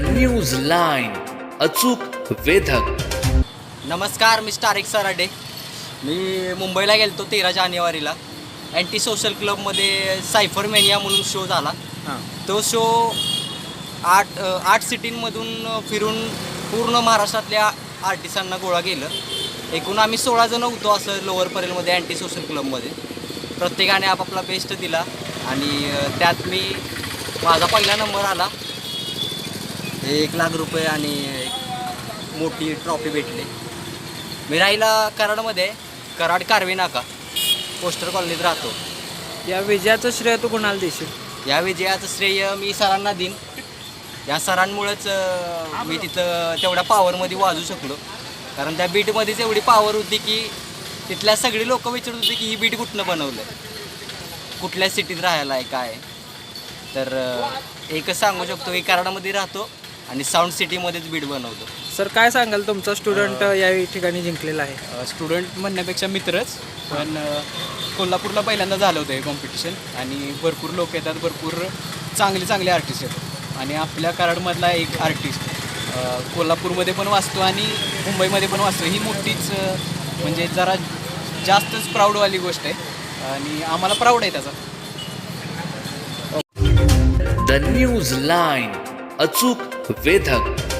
News line अचूक वेधक. नमस्कार मी स्टारिक सराडे मी मुंबईला गेलतो तेरा जानेवारीला. अँटी सोशल क्लबमध्ये सायफर मेनिया म्हणून शो झाला. तो शो आठ आठ सिटींमधून फिरून पूर्ण महाराष्ट्रातल्या आर्टिस्टांना गोळा केलं. एकूण आम्ही सोळा जण होतो असं लोअर परेलमध्ये अँटी सोशल क्लबमध्ये प्रत्येकाने आपापला बेस्ट दिला आणि त्यात मी माझा पहिला नंबर आला. एक लाख रुपये आणि एक मोठी ट्रॉफी भेटली. मी राहिला कराडमध्ये. कराड कारवी नाका. पोस्टर कॉलनीत राहतो. या विजयाचं श्रेय तू कोणाला देशील? या विजयाचं श्रेय मी सरांना देईन. या सरांमुळेच मी तिथं तेवढ्या पावरमध्ये वाजू शकलो. कारण त्या बीटमध्येच एवढी पावर होती की तिथल्या सगळी लोक विचारत होती की ही बीट कुठनं बनवलं कुठल्या सिटीत राहायला आहे काय? तर एकच सांगू शकतो की कराडामध्ये राहतो. आणि साऊंड सिटीमध्येच बीट बनवतो. सर काय सांगाल तुमचा? स्टुडंट या ठिकाणी जिंकलेला आहे. स्टुडंट म्हणण्यापेक्षा मित्रच पण अ, कोल्हापूरला पहिल्यांदा झालं होतं हे कॉम्पिटिशन आणि भरपूर लोक येतात भरपूर चांगले चांगले आर्टिस्ट येतात. आणि आपल्या कराडमधला एक आर्टिस्ट कोल्हापूरमध्ये पण वाचतो आणि मुंबईमध्ये पण वाचतो. ही मोठीच अ, म्हणजे जरा जास्तच प्राऊडवाली गोष्ट आहे. आणि आम्हाला प्राऊड आहे त्याचा. द न्यूज लाईन अचूक वेधक.